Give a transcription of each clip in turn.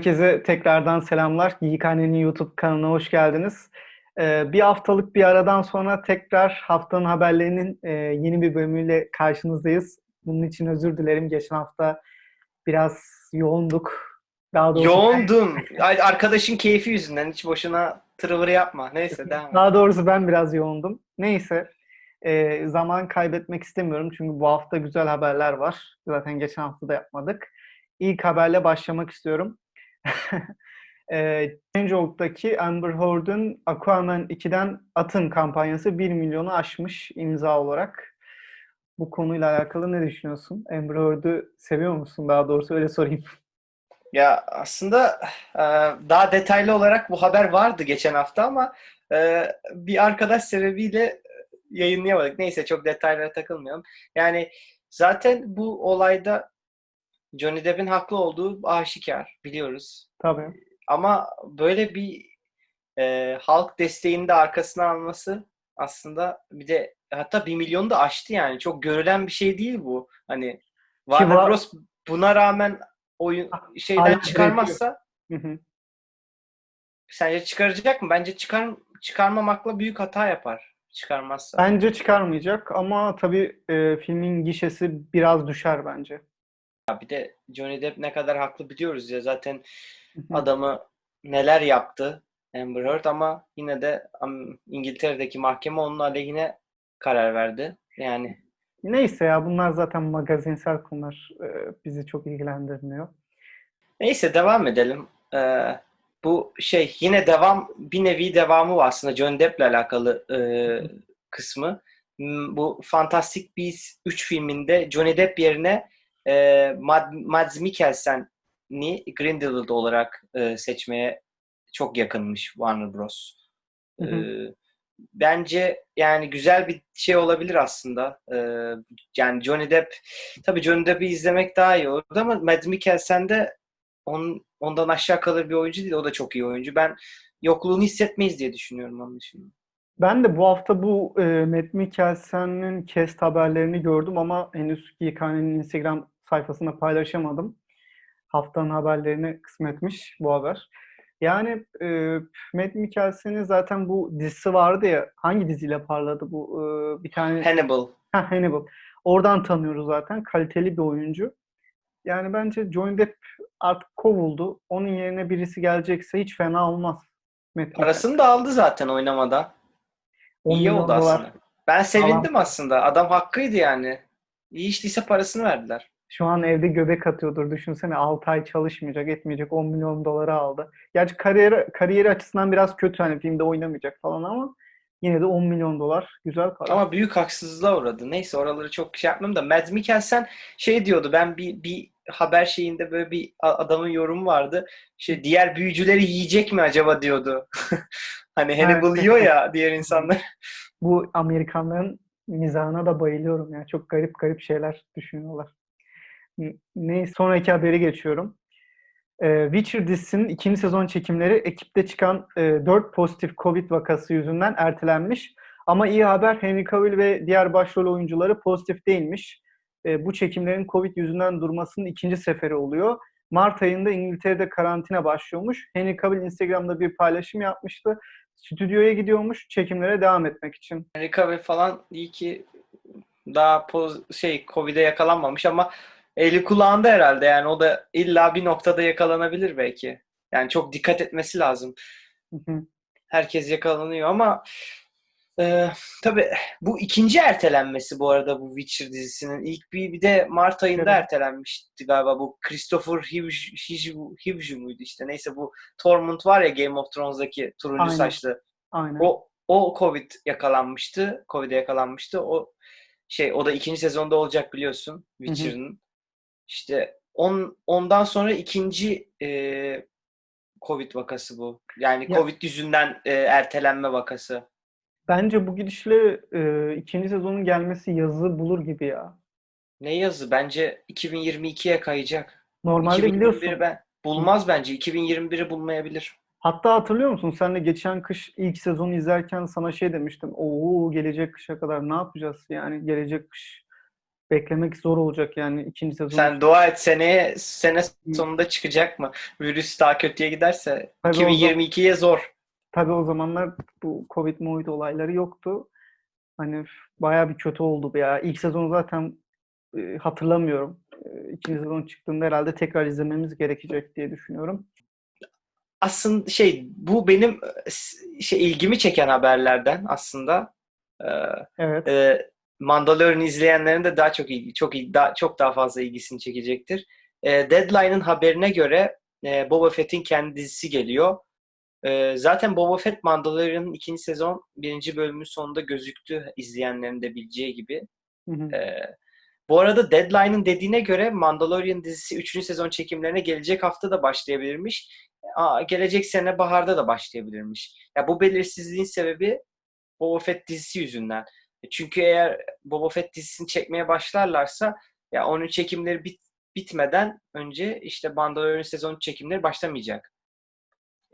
Herkese tekrardan selamlar. Giyikhane'nin YouTube kanalına hoş geldiniz. Ee, bir haftalık bir aradan sonra tekrar haftanın haberlerinin e, yeni bir bölümüyle karşınızdayız. Bunun için özür dilerim. Geçen hafta biraz yoğunduk. Daha doğrusu, Yoğundun. Ay- Arkadaşın keyfi yüzünden hiç boşuna tırıvırı yapma. Neyse devam et. daha doğrusu ben biraz yoğundum. Neyse. Ee, zaman kaybetmek istemiyorum çünkü bu hafta güzel haberler var. Zaten geçen hafta da yapmadık. İlk haberle başlamak istiyorum. E, Change.org'daki Amber Heard'ın Aquaman 2'den Atın kampanyası 1 milyonu aşmış imza olarak. Bu konuyla alakalı ne düşünüyorsun? Amber Heard'ı seviyor musun? Daha doğrusu öyle sorayım. Ya aslında e, daha detaylı olarak bu haber vardı geçen hafta ama e, bir arkadaş sebebiyle yayınlayamadık. Neyse çok detaylara takılmayalım. Yani zaten bu olayda Johnny Depp'in haklı olduğu aşikar biliyoruz. Tabii. Ama böyle bir e, halk desteğini de arkasına alması aslında bir de hatta bir milyonu da aştı yani. Çok görülen bir şey değil bu. Hani Warner var- Bros buna rağmen oyun şeyden Hala çıkarmazsa Hı hı. sence çıkaracak mı? Bence çıkar çıkarmamakla büyük hata yapar. Çıkarmazsa. Bence çıkarmayacak ama tabii e, filmin gişesi biraz düşer bence. Ya bir de Johnny Depp ne kadar haklı biliyoruz ya zaten adamı neler yaptı Amber Heard ama yine de İngiltere'deki mahkeme onun aleyhine karar verdi. Yani Neyse ya bunlar zaten magazinsel konular. E, bizi çok ilgilendirmiyor. neyse devam edelim. Ee, bu şey yine devam bir nevi devamı var aslında Johnny Depp'le alakalı e, kısmı. Hmm, Bu Fantastic Beasts 3 filminde Johnny Depp yerine e, Mad, Mads Mikkelsen'i Grindelwald olarak e, seçmeye çok yakınmış Warner Bros. Hı hı. Ee, bence yani güzel bir şey olabilir aslında. Ee, yani Johnny Depp tabii Johnny Depp'i izlemek daha iyi olurdu ama Mads Mikkelsen de on, ondan aşağı kalır bir oyuncu değil. O da çok iyi oyuncu. Ben yokluğunu hissetmeyiz diye düşünüyorum onun için. Ben de bu hafta bu e, Matt Mikkelsen'in cast haberlerini gördüm ama henüz Giyikhane'nin Instagram sayfasında paylaşamadım. Haftanın haberlerini kısmetmiş bu haber. Yani e, Matt Mikkelsen'in zaten bu dizisi vardı ya. Hangi diziyle parladı bu? E, bir tane Hannibal. Ha, Hannibal. Oradan tanıyoruz zaten. Kaliteli bir oyuncu. Yani bence Johnny Depp artık kovuldu. Onun yerine birisi gelecekse hiç fena olmaz. Matt. Parasını da aldı zaten oynamada. 10 İyi oldu dolar. aslında. Ben sevindim aslında. Adam hakkıydı yani. İyi işteyse parasını verdiler. Şu an evde göbek atıyordur. Düşünsene 6 ay çalışmayacak, etmeyecek. 10 milyon doları aldı. Gerçi kariyeri, kariyeri açısından biraz kötü. Hani filmde oynamayacak falan ama yine de 10 milyon dolar. Güzel para. Ama büyük haksızlığa uğradı. Neyse oraları çok şey yapmam da Mads Mikkelsen şey diyordu ben bir bir haber şeyinde böyle bir adamın yorumu vardı. Şey diğer büyücüleri yiyecek mi acaba diyordu. hani Hannibal yiyor ya diğer insanlar. Bu Amerikanların mizahına da bayılıyorum ya. Çok garip garip şeyler düşünüyorlar. N- Neyse sonraki haberi geçiyorum. Ee, Witcher dizisinin ikinci sezon çekimleri ekipte çıkan e, 4 pozitif Covid vakası yüzünden ertelenmiş. Ama iyi haber Henry Cavill ve diğer başrol oyuncuları pozitif değilmiş. E, bu çekimlerin Covid yüzünden durmasının ikinci seferi oluyor. Mart ayında İngiltere'de karantina başlıyormuş. Henry Cavill Instagram'da bir paylaşım yapmıştı. Stüdyoya gidiyormuş çekimlere devam etmek için. Henry Cavill falan iyi ki daha poz, şey Covid'e yakalanmamış ama eli kulağında herhalde yani o da illa bir noktada yakalanabilir belki. Yani çok dikkat etmesi lazım. Herkes yakalanıyor ama e, tabii bu ikinci ertelenmesi bu arada bu Witcher dizisinin ilk bir, bir de Mart ayında Evet. ertelenmişti galiba bu Christopher Hivju muydu işte neyse bu Tormund var ya Game of Thrones'daki turuncu Aynen. saçlı Aynen. o o Covid yakalanmıştı Covid'e yakalanmıştı o şey o da ikinci sezonda olacak biliyorsun Witcher'ın işte on, ondan sonra ikinci e, Covid vakası bu. Yani Ya- Covid yüzünden e, ertelenme vakası. Bence bu gidişle e, ikinci sezonun gelmesi yazı bulur gibi ya. Ne yazı? Bence 2022'ye kayacak. Normalde 2021'i biliyorsun. ben bulmaz bence. 2021'i bulmayabilir. Hatta hatırlıyor musun? Sen de geçen kış ilk sezonu izlerken sana şey demiştim. Oo gelecek kışa kadar ne yapacağız? Yani gelecek kış beklemek zor olacak yani ikinci sezon. Sen dua et seneye sene sonunda çıkacak mı? Virüs daha kötüye giderse Tabii o zaman- 2022'ye zor. Tabii o zamanlar bu Covid Movid olayları yoktu. Hani bayağı bir kötü oldu ya. İlk sezonu zaten e, hatırlamıyorum. E, ikinci sezon çıktığında herhalde tekrar izlememiz gerekecek diye düşünüyorum. Aslında şey bu benim e, şey ilgimi çeken haberlerden aslında. Ee, Evet. e, Mandalorian izleyenlerin de daha çok ilgi, çok ilgi- daha çok daha fazla ilgisini çekecektir. E, Deadline'ın haberine göre e, Boba Fett'in kendi dizisi geliyor. E, zaten Boba Fett Mandalorian'ın ikinci sezon birinci bölümün sonunda gözüktü izleyenlerin de bileceği gibi. Hı hı. E, bu arada Deadline'ın dediğine göre Mandalorian dizisi 3. sezon çekimlerine gelecek hafta da başlayabilirmiş. Aa, gelecek sene baharda da başlayabilirmiş. Ya bu belirsizliğin sebebi Boba Fett dizisi yüzünden. Çünkü eğer Boba Fett dizisini çekmeye başlarlarsa ya onun çekimleri bit, bitmeden önce işte Mandalorian sezon çekimleri başlamayacak.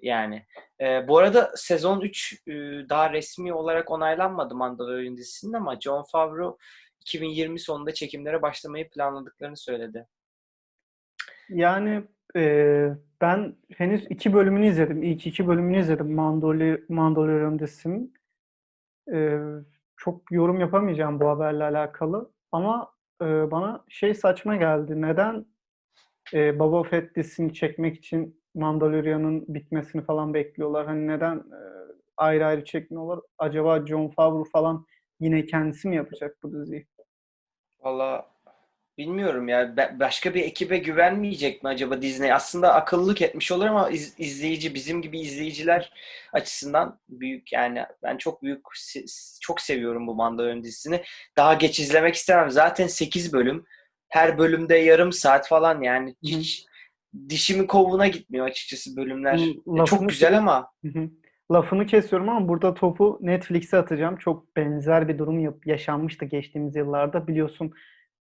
Yani e, bu arada sezon 3 e, daha resmi olarak onaylanmadı Mandalorian dizisinin ama Jon Favreau 2020 sonunda çekimlere başlamayı planladıklarını söyledi. Yani e, ben henüz iki bölümünü izledim. İlk iki bölümünü izledim Mandalori Mandalorian dizisinin. E, çok yorum yapamayacağım bu haberle alakalı. Ama e, bana şey saçma geldi. Neden e, Boba Fett dizisini çekmek için Mandalorian'ın bitmesini falan bekliyorlar? Hani neden e, ayrı ayrı çekmiyorlar? Acaba Jon Favreau falan yine kendisi mi yapacak bu diziyi? Valla bilmiyorum ya. Başka bir ekibe güvenmeyecek mi acaba Disney? Aslında akıllılık etmiş olur ama iz- izleyici bizim gibi izleyiciler açısından büyük yani ben çok büyük çok seviyorum bu Mandalorian dizisini. Daha geç izlemek istemem. Zaten 8 bölüm. Her bölümde yarım saat falan yani hiç dişimin kovuğuna gitmiyor açıkçası bölümler. E, lafını Çok güzel ama. Lafını kesiyorum ama burada topu Netflix'e atacağım. Çok benzer bir durum yaşanmıştı geçtiğimiz yıllarda. Biliyorsun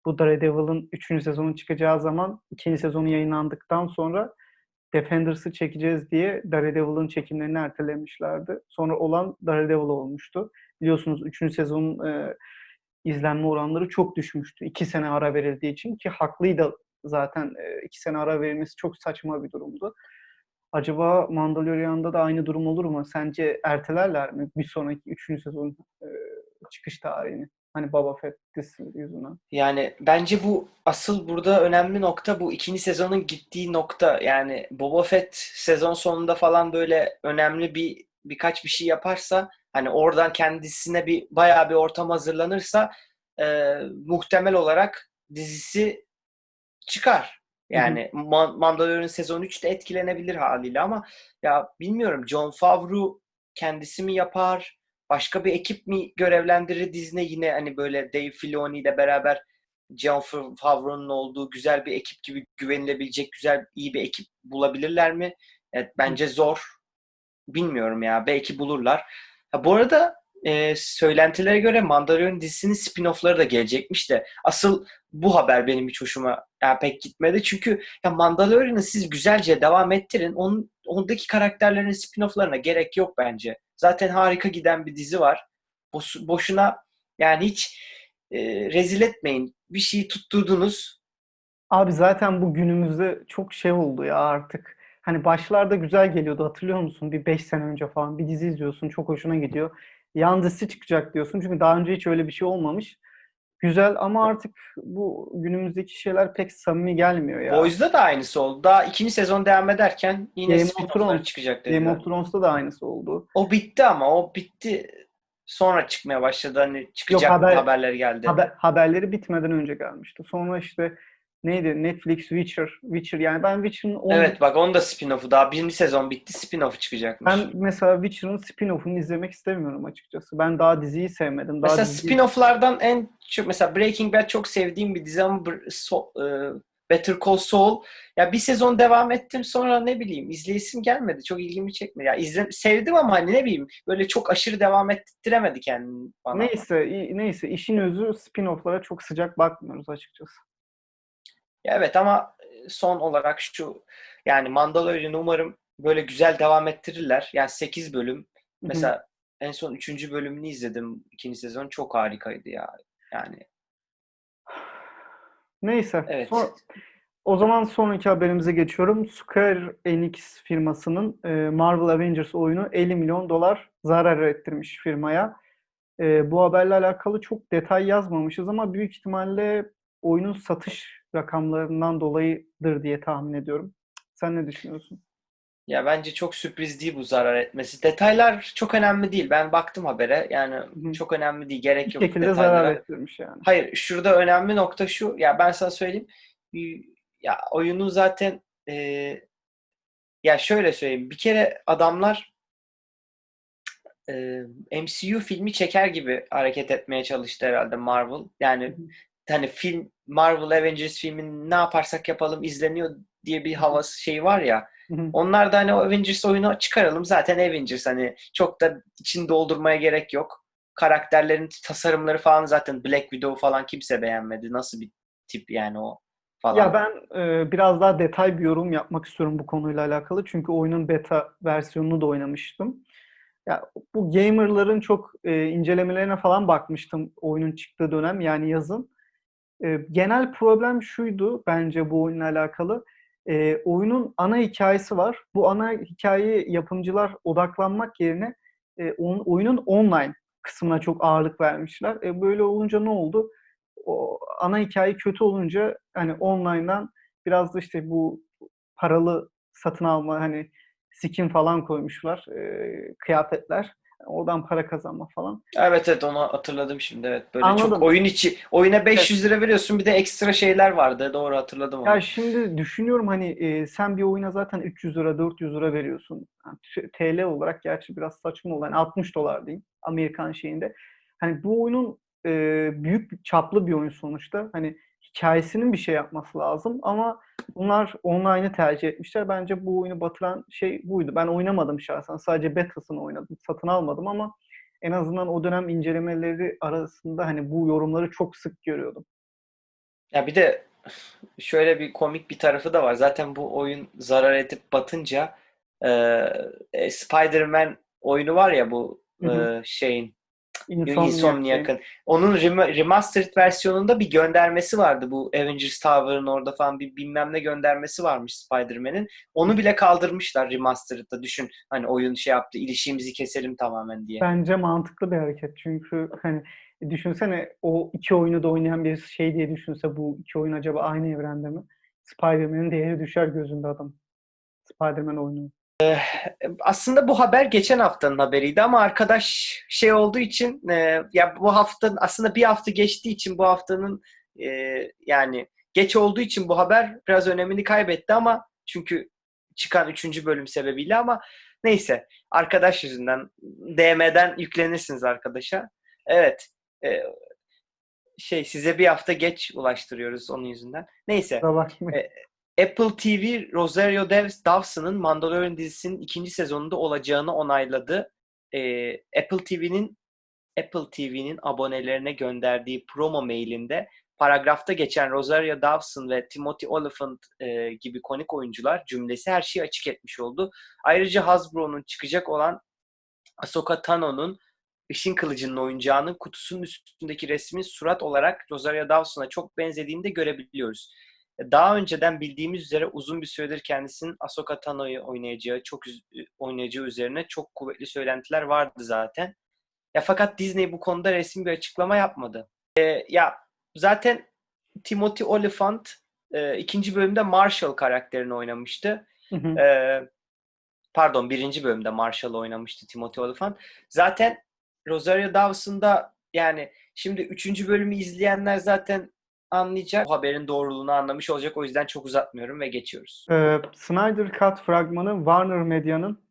bu Daredevil'ın 3. sezonu çıkacağı zaman 2. sezonu yayınlandıktan sonra Defenders'ı çekeceğiz diye Daredevil'ın çekimlerini ertelemişlerdi. Sonra olan Daredevil olmuştu. Biliyorsunuz 3. sezonun e, izlenme oranları çok düşmüştü. 2 sene ara verildiği için ki haklıydı zaten 2 sene ara verilmesi çok saçma bir durumdu. Acaba Mandalorian'da da aynı durum olur mu? Sence ertelerler mi bir sonraki 3. sezon e, çıkış tarihini? Hani Boba Fett dizisi yüzünden. Yani bence bu asıl burada önemli nokta bu ikinci sezonun gittiği nokta. Yani Boba Fett sezon sonunda falan böyle önemli bir birkaç bir şey yaparsa hani oradan kendisine bir bayağı bir ortam hazırlanırsa e, muhtemel olarak dizisi çıkar. Yani Man- Mandalorian sezon 3 de etkilenebilir haliyle ama ya bilmiyorum Jon Favreau kendisi mi yapar? Başka bir ekip mi görevlendirir Disney yine hani böyle Dave Filoni ile beraber Jon Favreau'nun olduğu güzel bir ekip gibi güvenilebilecek güzel iyi bir ekip bulabilirler mi? Evet, bence zor. Bilmiyorum ya. Belki bulurlar. Ha, bu arada e, söylentilere göre Mandalorian dizisinin spin-off'ları da gelecekmiş de asıl bu haber benim hiç hoşuma yani pek gitmedi. Çünkü ya Mandalorian'ı siz güzelce devam ettirin. Onun, ondaki karakterlerin spin-off'larına gerek yok bence. Zaten harika giden bir dizi var. Boş, boşuna yani hiç e, rezil etmeyin. Bir şeyi tutturdunuz. Abi zaten bu günümüzde çok şey oldu ya artık. Hani başlarda güzel geliyordu hatırlıyor musun? Bir 5 sene önce falan bir dizi izliyorsun çok hoşuna gidiyor. Yan dizisi çıkacak diyorsun çünkü daha önce hiç öyle bir şey olmamış. Güzel ama artık bu günümüzdeki şeyler pek samimi gelmiyor ya. Boys'da da aynısı oldu. Daha ikinci sezon devam ederken yine Game of Thrones. çıkacak Game dediler. of Thrones'ta da aynısı oldu. O bitti ama o bitti. Sonra çıkmaya başladı. Hani çıkacak haber- haberleri geldi. Haber, haberleri bitmeden önce gelmişti. Sonra işte neydi Netflix Witcher, Witcher yani ben Witcher'ın 10 Evet bak onun da spin-off'u daha birinci sezon bitti spin-off'u çıkacakmış. ben mesela Witcher'ın spin-off'unu izlemek istemiyorum açıkçası. Ben daha diziyi sevmedim. Daha mesela diziyi- spin-off'lardan en çok mesela Breaking Bad çok sevdiğim bir dizi ama So- e, Better Call Saul ya bir sezon devam ettim sonra ne bileyim izleyesim gelmedi. Çok ilgimi çekmedi. Ya izle, sevdim ama hani ne bileyim böyle çok aşırı devam ettiremedi kendini bana. Neyse, neyse işin özü spin-off'lara çok sıcak bakmıyoruz açıkçası. Ya evet ama son olarak şu yani Mandalorian'ı umarım böyle güzel devam ettirirler. Yani 8 bölüm. Mesela en son 3. bölümünü izledim. ikinci sezon çok harikaydı ya. Yani Neyse. Evet. Son- o zaman sonraki haberimize geçiyorum. Square Enix firmasının e, Marvel Avengers oyunu 50 milyon dolar zarar ettirmiş firmaya. E, bu haberle alakalı çok detay yazmamışız ama büyük ihtimalle oyunun satış rakamlarından dolayıdır diye tahmin ediyorum. Sen ne düşünüyorsun? Ya bence çok sürpriz değil bu zarar etmesi. Detaylar çok önemli değil. Ben baktım habere. Yani hı. çok önemli değil. Gerek Bir yok şekilde detaylara. zarar ettirmiş yani. Hayır, şurada önemli nokta şu. Ya ben sana söyleyeyim. Ya oyunu zaten e, ya şöyle söyleyeyim. Bir kere adamlar e, MCU filmi çeker gibi hareket etmeye çalıştı herhalde Marvel. Yani hani film Marvel Avengers filmini ne yaparsak yapalım izleniyor diye bir havası şey var ya. Onlar da hani o Avengers oyunu çıkaralım. Zaten Avengers hani çok da için doldurmaya gerek yok. Karakterlerin tasarımları falan zaten Black Widow falan kimse beğenmedi. Nasıl bir tip yani o falan. Ya ben e, biraz daha detay bir yorum yapmak istiyorum bu konuyla alakalı. Çünkü oyunun beta versiyonunu da oynamıştım. Ya bu gamerların çok e, incelemelerine falan bakmıştım oyunun çıktığı dönem yani yazın. E, genel problem şuydu bence bu oyunla alakalı. E, oyunun ana hikayesi var. Bu ana hikayeyi yapımcılar odaklanmak yerine e, on- oyunun online kısmına çok ağırlık vermişler. E, böyle olunca ne oldu? O ana hikaye kötü olunca hani online'dan biraz da işte bu paralı satın alma hani skin falan koymuşlar. e, kıyafetler. Oradan para kazanma falan. Evet evet onu hatırladım şimdi evet. Böyle Anladım. çok oyun içi oyuna 500 lira veriyorsun bir de ekstra şeyler vardı. Doğru hatırladım onu. Ya şimdi düşünüyorum hani e, sen bir oyuna zaten 300 lira 400 lira veriyorsun. Yani TL olarak gerçi biraz saçma oldu. Yani 60 dolar diyeyim Amerikan şeyinde. Hani bu oyunun e, büyük çaplı bir oyun sonuçta. Hani hikayesinin bir şey yapması lazım ama bunlar online'ı tercih etmişler. Bence bu oyunu batıran şey buydu. Ben oynamadım şahsen. Sadece betasını oynadım. Satın almadım ama en azından o dönem incelemeleri arasında hani bu yorumları çok sık görüyordum. Ya bir de şöyle bir komik bir tarafı da var. Zaten bu oyun zarar edip batınca e, Spider-Man oyunu var ya bu Hı hı. e, şeyin Insomniac Insomniac'ın. Onun rema- remastered versiyonunda bir göndermesi vardı. Bu Avengers Tower'ın orada falan bir bilmem ne göndermesi varmış Spider-Man'in. Onu bile kaldırmışlar remastered'da. Düşün hani oyun şey yaptı. ilişiğimizi keselim tamamen diye. Bence mantıklı bir hareket. Çünkü hani düşünsene o iki oyunu da oynayan bir şey diye düşünse bu iki oyun acaba aynı evrende mi? Spider-Man'in değeri düşer gözünde adam. Spider-Man oyunu. Aslında bu haber geçen haftanın haberiydi ama arkadaş şey olduğu için e, ya bu hafta aslında bir hafta geçtiği için bu haftanın e, yani geç olduğu için bu haber biraz önemini kaybetti ama çünkü çıkan üçüncü bölüm sebebiyle ama neyse arkadaş yüzünden DM'den yüklenirsiniz arkadaşa. Evet. e, şey size bir hafta geç ulaştırıyoruz onun yüzünden. Neyse. E, Apple TV Rosario Dawson'ın Mandalorian dizisinin ikinci sezonunda olacağını onayladı. Ee, Apple TV'nin Apple TV'nin abonelerine gönderdiği promo mailinde paragrafta geçen Rosario Dawson ve Timothy Olyphant e, gibi konik oyuncular cümlesi her şeyi açık etmiş oldu. Ayrıca Hasbro'nun çıkacak olan Ahsoka Tano'nun Işın Kılıcı'nın oyuncağının kutusunun üstündeki resmin surat olarak Rosario Dawson'a çok benzediğini de görebiliyoruz. Daha önceden bildiğimiz üzere uzun bir süredir kendisinin Ahsoka Tano'yu oynayacağı, çok üz- oynayacağı üzerine çok kuvvetli söylentiler vardı zaten. Ya fakat Disney bu konuda resmi bir açıklama yapmadı. Ee, ya zaten Timothy Olyphant e, ikinci bölümde Marshall karakterini oynamıştı. Hı hı. Ee, pardon birinci bölümde Marshall oynamıştı Timothy Olyphant. Zaten Rosario Dawson'da yani şimdi üçüncü bölümü izleyenler zaten anlayacak. Bu haberin doğruluğunu anlamış olacak. O yüzden çok uzatmıyorum ve geçiyoruz. Ee, Snyder Cut fragmanı Warner Media'nın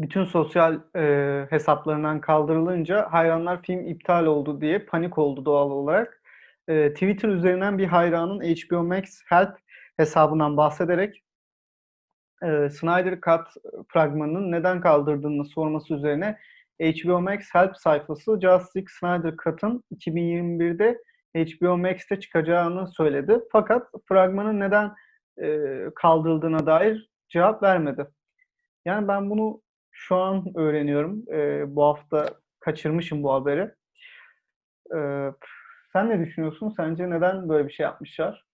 bütün sosyal e, hesaplarından kaldırılınca hayranlar film iptal oldu diye panik oldu doğal olarak. E, Twitter üzerinden bir hayranın HBO Max Help hesabından bahsederek e, Snyder Cut fragmanının neden kaldırdığını sorması üzerine HBO Max Help sayfası Justice Snyder Cut'ın 2021'de HBO Max'te çıkacağını söyledi. Fakat fragmanın neden e, kaldırıldığına dair cevap vermedi. Yani ben bunu şu an öğreniyorum. E, bu hafta kaçırmışım bu haberi. E, Sen ne düşünüyorsun? Sence neden böyle bir şey yapmışlar?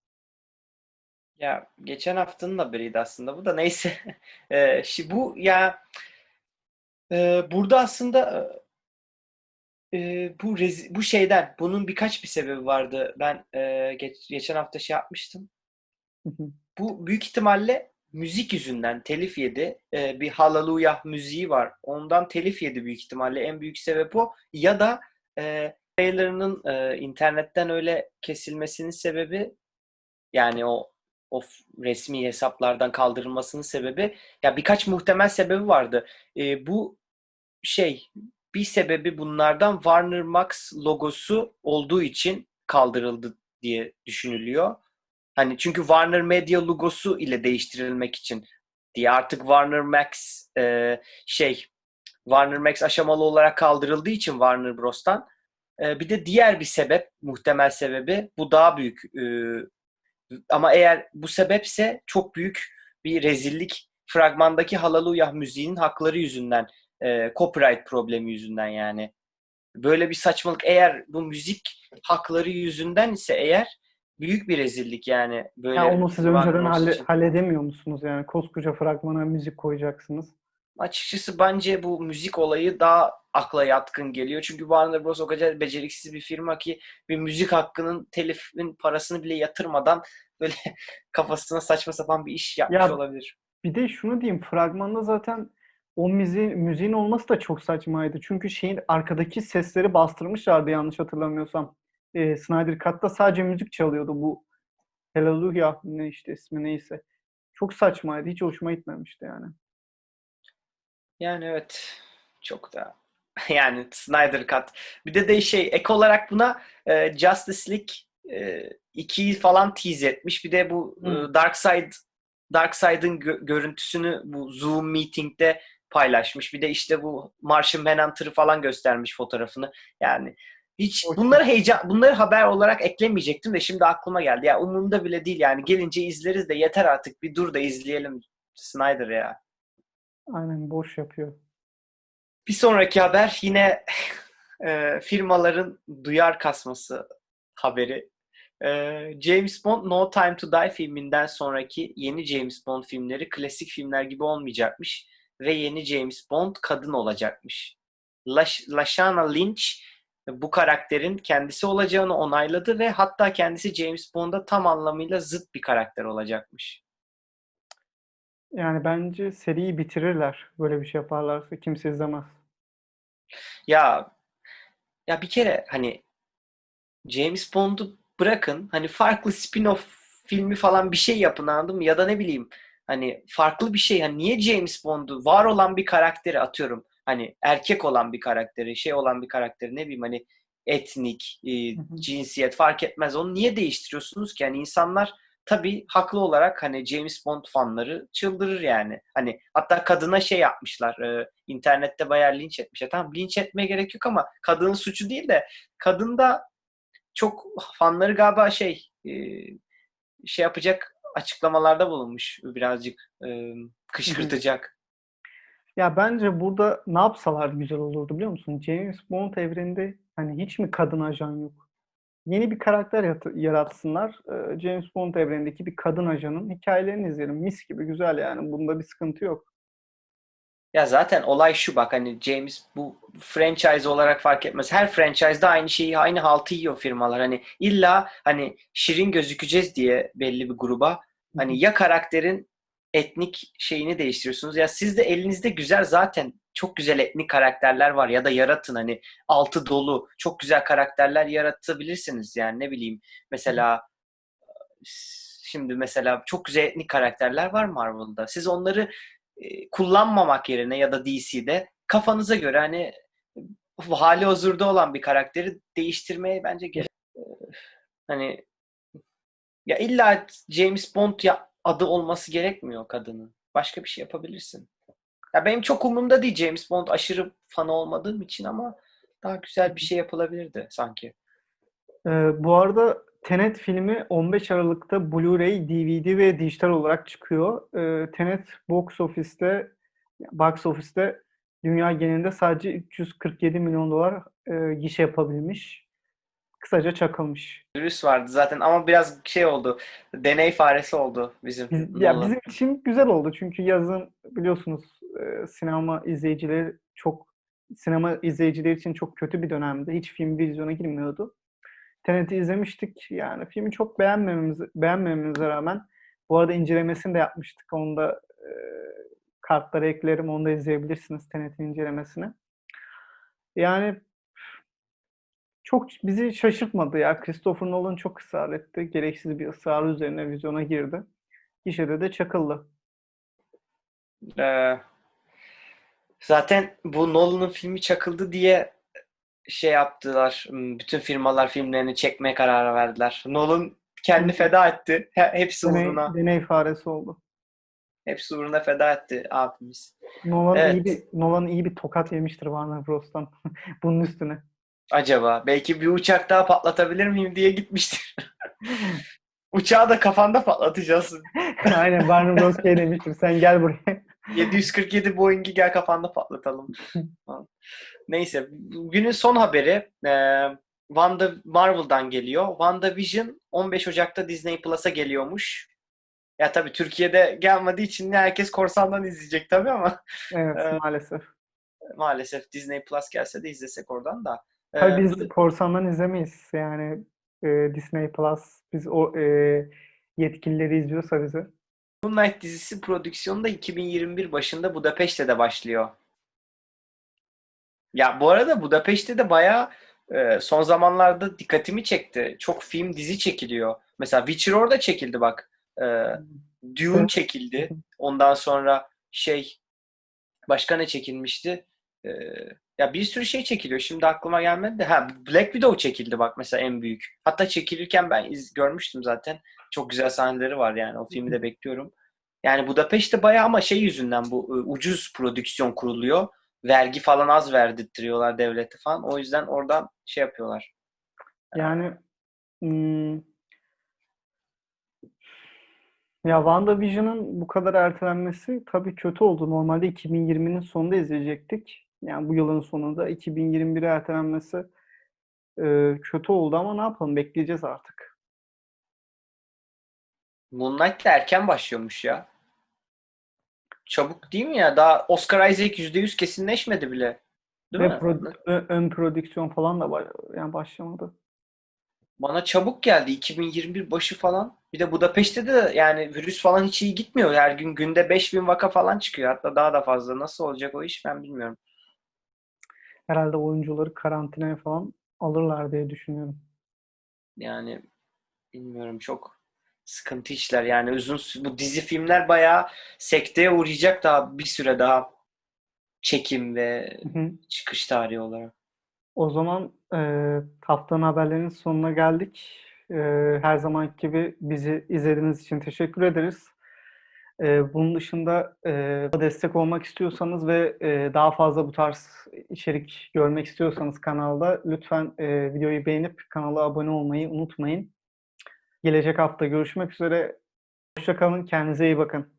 Ya geçen haftanın haberiydi aslında bu da neyse. Ee, şi- bu ya e, burada aslında e, bu rezi- bu şeyden bunun birkaç bir sebebi vardı. Ben e, geç- geçen hafta şey yapmıştım. Bu büyük ihtimalle müzik yüzünden telif yedi. Ee, bir Hallelujah müziği var. Ondan telif yedi büyük ihtimalle. En büyük sebep o. Ya da e, trailer'ının e, internetten öyle kesilmesinin sebebi yani o o resmi hesaplardan kaldırılmasının sebebi ya birkaç muhtemel sebebi vardı. E, bu şey bir sebebi bunlardan Warner Max logosu olduğu için kaldırıldı diye düşünülüyor. Hani çünkü Warner Media logosu ile değiştirilmek için diye artık Warner Max e, şey Warner Max aşamalı olarak kaldırıldığı için Warner Bros'tan e, bir de diğer bir sebep muhtemel sebebi bu daha büyük e, ama eğer bu sebepse çok büyük bir rezillik fragmandaki Hallelujah müziğinin hakları yüzünden e, copyright problemi yüzünden yani böyle bir saçmalık eğer bu müzik hakları yüzünden ise eğer büyük bir rezillik yani böyle Ya onu siz önceden halle- için. halledemiyor musunuz? Yani koskoca fragmana müzik koyacaksınız. Açıkçası bence bu müzik olayı daha akla yatkın geliyor. Çünkü Warner Bros. o kadar beceriksiz bir firma ki bir müzik hakkının telifin parasını bile yatırmadan böyle kafasına saçma sapan bir iş yapmış Ya olabilir. bir de şunu diyeyim, fragmanda zaten o müziğin, müziğin olması da çok saçmaydı. Çünkü şeyin arkadaki sesleri bastırmışlardı yanlış hatırlamıyorsam. Ee, Snyder Cut'ta sadece müzik çalıyordu bu Hallelujah ne işte ismi neyse. Çok saçmaydı. Hiç hoşuma gitmemişti yani. Yani evet çok da yani Snyder Cut. Bir de de şey ek olarak buna e, Justice League e, 2'yi falan tease etmiş. Bir de bu e, Hı. Darkseid Darkseid'in gö- görüntüsünü bu Zoom meeting'de paylaşmış. Bir de işte bu Martian Manhunter'ı falan göstermiş fotoğrafını. Yani hiç bunları heyecan bunları haber olarak eklemeyecektim de şimdi aklıma geldi. Ya umurumda bile değil yani. Gelince izleriz de yeter artık. Bir dur da izleyelim Snyder ya. Aynen boş yapıyor. Bir sonraki haber yine e, firmaların duyar kasması haberi. E, James Bond No Time to Die filminden sonraki yeni James Bond filmleri klasik filmler gibi olmayacakmış ve yeni James Bond kadın olacakmış. Lash- Lashana Lynch bu karakterin kendisi olacağını onayladı ve hatta kendisi James Bond'a tam anlamıyla zıt bir karakter olacakmış. Yani bence seriyi bitirirler. Böyle bir şey yaparlarsa kimse izlemez. Ya ya bir kere hani James Bond'u bırakın hani farklı spin-off filmi falan bir şey yapın anladın mı? Ya da ne bileyim hani farklı bir şey. Hani niye James Bond'u var olan bir karakteri atıyorum. Hani erkek olan bir karakteri, şey olan bir karakteri ne bileyim hani etnik, e, cinsiyet fark etmez. Onu niye değiştiriyorsunuz ki? Yani insanlar tabii haklı olarak hani James Bond fanları çıldırır yani. Hani hatta kadına şey yapmışlar. e, internette bayağı linç etmişler. Tamam linç etmeye gerek yok ama kadının suçu değil de kadın da çok fanları galiba şey e, şey yapacak açıklamalarda bulunmuş birazcık e, kışkırtacak. Ya bence burada ne yapsalar güzel olurdu biliyor musun? James Bond evreninde hani hiç mi kadın ajan yok? Yeni bir karakter yaratsınlar. James Bond evrenindeki bir kadın ajanın hikayelerini izleyelim. Mis gibi güzel yani. Bunda bir sıkıntı yok. Ya zaten olay şu bak hani James bu franchise olarak fark etmez. Her franchise'da aynı şeyi aynı haltı yiyor firmalar. Hani illa hani şirin gözükeceğiz diye belli bir gruba. Hani ya karakterin etnik şeyini değiştiriyorsunuz ya siz de elinizde güzel zaten çok güzel etnik karakterler var ya da yaratın hani altı dolu çok güzel karakterler yaratabilirsiniz yani ne bileyim mesela şimdi mesela çok güzel etnik karakterler var Marvel'da. Siz onları e, kullanmamak yerine ya da DC'de kafanıza göre hani hali huzurda olan bir karakteri değiştirmeye bence gerek. e, Hani ya illa James Bond ya adı olması gerekmiyor kadının. Başka bir şey yapabilirsin. Ya benim çok umurumda değil James Bond aşırı fanı olmadığım için ama daha güzel bir şey yapılabilirdi sanki. Ee, bu arada Tenet filmi 15 Aralık'ta Blu-ray, DVD ve dijital olarak çıkıyor. Ee, Tenet box office'te box office'te dünya genelinde sadece 347 milyon dolar e, gişe yapabilmiş. Kısaca çakılmış. Virüs vardı zaten ama biraz şey oldu. Deney faresi oldu bizim. Biz- ya bizim için güzel oldu çünkü yazın biliyorsunuz e, sinema izleyicileri çok sinema izleyicileri için çok kötü bir dönemde. Hiç film vizyona girmiyordu. Tenet'i izlemiştik. Yani filmi çok beğenmememiz, beğenmememize rağmen bu arada incelemesini de yapmıştık. Onu da e, kartlara eklerim. Onu da izleyebilirsiniz Tenet'in incelemesini. Yani çok bizi şaşırtmadı ya. Christopher Nolan çok ısrar etti. Gereksiz bir ısrar üzerine vizyona girdi. Gişede de çakıldı. Ee, zaten bu Nolan'ın filmi çakıldı diye şey yaptılar. Hmm, Bütün firmalar filmlerini çekmeye karar verdiler. Nolan kendi feda etti. He- Hepsi Deney, uğruna, deney faresi oldu. hepsi uğruna feda etti abimiz. Nolan iyi Evet. bir Nolan iyi bir tokat yemiştir Warner Bros'tan bunun üstüne. Acaba belki bir uçak daha patlatabilir miyim diye gitmiştir. Uçağı da kafanda patlatacağız. Aynen Warner Bros şey demiştir. Sen gel buraya. 747 Boeing'i gel kafanda patlatalım. Neyse. Günün son haberi e, Wanda Marvel'dan geliyor. WandaVision 15 Ocak'ta Disney Plus'a geliyormuş. Ya tabii Türkiye'de gelmediği için herkes korsandan izleyecek tabii ama Evet maalesef. maalesef Disney Plus gelse de izlesek oradan da. Tabii biz korsandan izlemeyiz. Yani e, Disney Plus biz o e, yetkilileri izliyorsa bizi. Moon Knight dizisi prodüksiyonu da 2021 başında Budapeşte de başlıyor. Ya bu arada Budapeşte de bayağı e, son zamanlarda dikkatimi çekti. Çok film dizi çekiliyor. Mesela Witcher orada çekildi bak. E, Dune Evet. çekildi. Ondan sonra şey başka ne çekilmişti? E, ya bir sürü şey çekiliyor. Şimdi aklıma gelmedi de. Ha Black Widow çekildi bak mesela en büyük. Hatta çekilirken ben iz, görmüştüm zaten. Çok güzel sahneleri var yani. O filmi de bekliyorum. Yani Budapeşte bayağı ama şey yüzünden bu e, ucuz prodüksiyon kuruluyor. Vergi falan az verdirtiyorlar devlete falan. O yüzden oradan şey yapıyorlar. Yani hmm, ya WandaVision'ın bu kadar ertelenmesi tabii kötü oldu. Normalde 2020'nin sonunda izleyecektik. Yani bu yılın sonunda 2021'e ertelenmesi e, kötü oldu ama ne yapalım bekleyeceğiz artık. Moon Knight de erken başlıyormuş ya. Çabuk değil mi ya? Daha Oscar Isaac %100 kesinleşmedi bile. Değil Ve mi? pro- ön prodüksiyon falan da ba- yani başlamadı. Bana çabuk geldi. 2021 başı falan. Bir de Budapeşte de yani virüs falan hiç iyi gitmiyor. Her gün günde 5000 vaka falan çıkıyor. Hatta daha da fazla. Nasıl olacak o iş ben bilmiyorum. Herhalde oyuncuları karantinaya falan alırlar diye düşünüyorum. Yani bilmiyorum çok sıkıntı işler. Yani uzun bu dizi filmler bayağı sekteye uğrayacak daha bir süre daha çekim ve Hı hı. çıkış tarihi olarak. O zaman e, haftanın haberlerinin sonuna geldik. E, her zamanki gibi bizi izlediğiniz için teşekkür ederiz. E, bunun dışında e, destek olmak istiyorsanız ve e, daha fazla bu tarz içerik görmek istiyorsanız kanalda lütfen e, videoyu beğenip kanala abone olmayı unutmayın. Gelecek hafta görüşmek üzere. Hoşça kalın, kendinize iyi bakın.